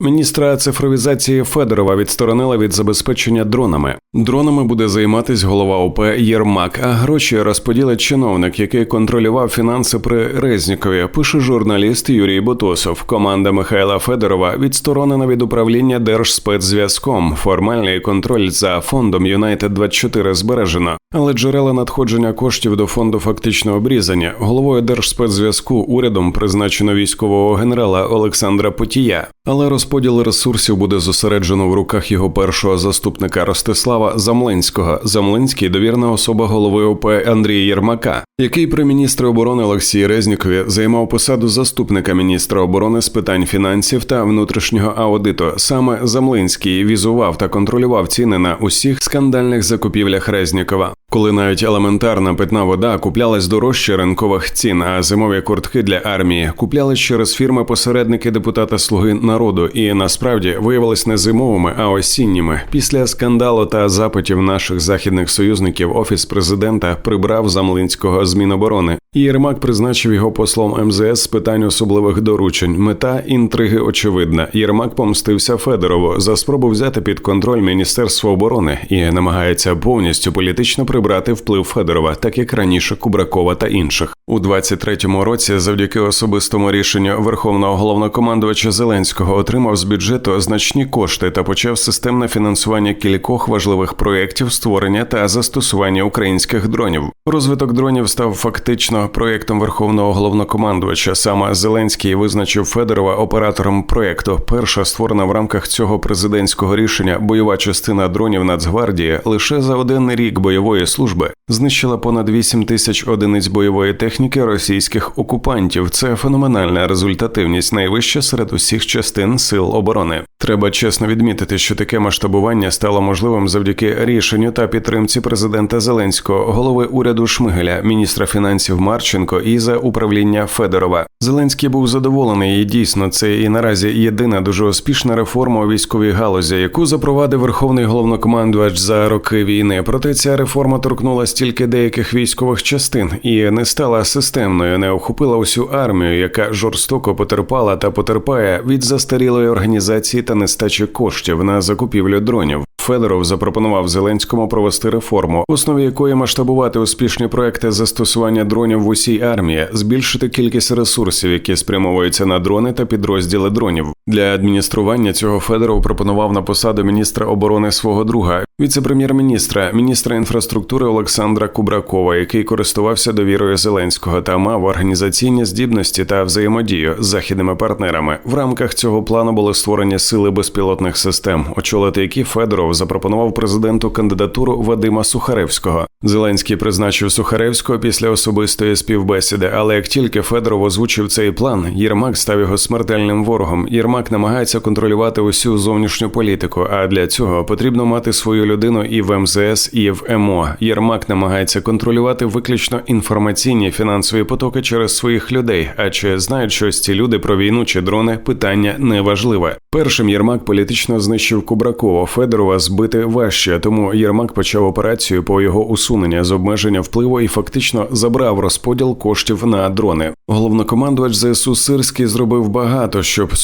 Міністра цифровізації Федорова відсторонила від забезпечення дронами. Дронами буде займатись голова ОП Єрмак, а гроші розподілить чиновник, який контролював фінанси при Резнікові. Пише журналіст Юрій Бутусов. Команда Михайла Федорова відсторонена від управління Держспецзв'язком. Формальний контроль за фондом Юнайтед 24 збережено, але джерела надходження коштів до фонду фактично обрізані. Головою Держспецзв'язку урядом призначено військового генерала Олександра Потія, але розподіл ресурсів буде зосереджено в руках його першого заступника Ростислава Замлинського. Замлинський довірна особа голови ОП Андрія Єрмака, який при міністрі оборони Олексії Резнікові займав посаду заступника міністра оборони з питань фінансів та внутрішнього аудиту. Саме Замлинський візував та контролював ціни на усіх скандальних закупівлях Резнікова. Коли навіть елементарна питна вода куплялась дорожче ринкових цін, а зимові куртки для армії куплялись через фірми-посередники депутата Слуги народу, і насправді виявились не зимовими, а осінніми. Після скандалу та запитів наших західних союзників офіс президента прибрав замлинського з Міноборони. Єрмак призначив його послом МЗС з питань особливих доручень. Мета інтриги очевидна. Єрмак помстився Федорову за спробу взяти під контроль Міністерство оборони і намагається повністю політично прибрати вплив Федорова, так як раніше Кубракова та інших. У 23-му році, завдяки особистому рішенню Верховного головнокомандувача Зеленського, отримав з бюджету значні кошти та почав системне фінансування кількох важливих проєктів створення та застосування українських дронів. Розвиток дронів став фактично проєктом Верховного головнокомандувача. Саме Зеленський визначив Федорова оператором проєкту. Перша створена в рамках цього президентського рішення бойова частина дронів Нацгвардії лише за один рік бойової служби знищила понад 8 тисяч одиниць бойової техніки російських окупантів. Це феноменальна результативність, найвища серед усіх частин сил оборони. Треба чесно відмітити, що таке масштабування стало можливим завдяки рішенню та підтримці президента Зеленського, голови уряду Шмигеля, міністра фінансів Марченко і за управління Федорова. Зеленський був задоволений, і дійсно це і наразі єдина дуже успішна реформа у військовій галузі, яку запровадив верховний головнокомандувач за роки війни. Проте ця реформа торкнулася тільки деяких військових частин і не стала системною, не охопила усю армію, яка жорстоко потерпала та потерпає від застарілої організації та нестачі коштів на закупівлю дронів. Федоров запропонував Зеленському провести реформу, в основі якої масштабувати успішні проекти застосування дронів в усій армії, збільшити кількість ресурсів, які спрямовуються на дрони та підрозділи дронів. Для адміністрування цього Федоров пропонував на посаду міністра оборони свого друга, віце-прем'єр-міністра, міністра інфраструктури Олександра Кубракова, який користувався довірою Зеленського та мав організаційні здібності та взаємодію з західними партнерами. В рамках цього плану були створені сили безпілотних систем, очолити які Федоров запропонував президенту кандидатуру Вадима Сухаревського. Зеленський призначив Сухаревського після особистої співбесіди, але як тільки Федоров озвучив цей план, Єрмак став його смертельним ворогом. Єрмак намагається контролювати усю зовнішню політику. А для цього потрібно мати свою людину і в МЗС, і в МО. Єрмак намагається контролювати виключно інформаційні фінансові потоки через своїх людей. А чи знають щось ці люди про війну чи дрони? Питання неважливе. Першим Єрмак політично знищив Кубракова Федорова збити важче, тому Єрмак почав операцію по його усунення з обмеження впливу і фактично забрав розподіл коштів на дрони. Головнокомандувач ЗСУ Сирський зробив багато, щоб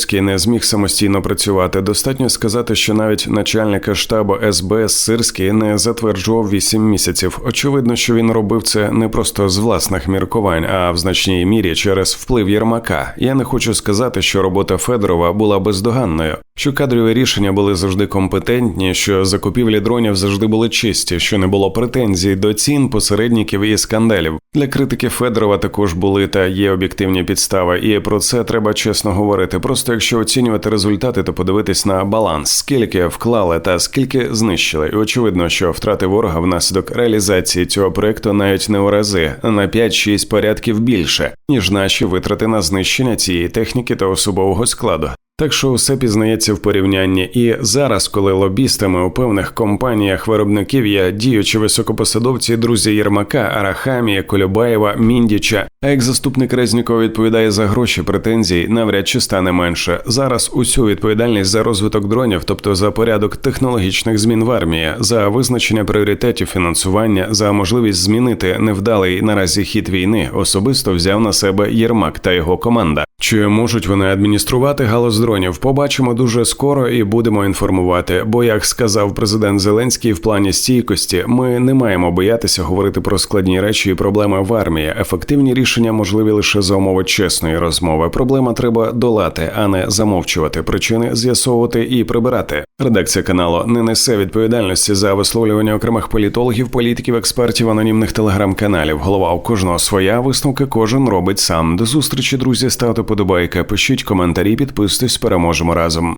Сухаревський не зміг самостійно працювати. Достатньо сказати, що навіть начальника штабу СБС Сирський не затверджував 8 місяців. Очевидно, що він робив це не просто з власних міркувань, а в значній мірі через вплив Єрмака. Я не хочу сказати, що робота Федорова була бездоганною. Що кадрові рішення були завжди компетентні, що закупівлі дронів завжди були чисті, що не було претензій до цін, посередників і скандалів. Для критики Федорова також були та є об'єктивні підстави, і про це треба чесно говорити. Просто якщо оцінювати результати, то подивитись на баланс, скільки вклали та скільки знищили. І очевидно, що втрати ворога внаслідок реалізації цього проекту навіть не у рази на 5-6 порядків більше, ніж наші витрати на знищення цієї техніки та особового складу. Так що все пізнається в порівнянні. І зараз, коли лобістами у певних компаніях виробників є діючі високопосадовці, друзі Єрмака, Арахамія, Колюбаєва, Міндіча, А як заступник Резнікова відповідає за гроші претензій, навряд чи стане менше. Зараз усю відповідальність за розвиток дронів, тобто за порядок технологічних змін в армії, за визначення пріоритетів фінансування, за можливість змінити невдалий наразі хід війни, особисто взяв на себе Єрмак та його команда. Чи можуть вони адмініструвати галузь дронів? Побачимо дуже скоро і будемо інформувати. Бо, як сказав президент Зеленський, в плані стійкості ми не маємо боятися говорити про складні речі і проблеми в армії. Ефективні рішення можливі лише за умови чесної розмови. Проблема треба долати, а не замовчувати причини, з'ясовувати і прибирати. Редакція каналу не несе відповідальності за висловлювання окремих політологів, політиків, експертів, анонімних телеграм-каналів. Голова у кожного своя висновки кожен робить сам. До зустрічі, друзі, ставте подобайка, пишіть коментарі, підписуйтесь, переможемо разом.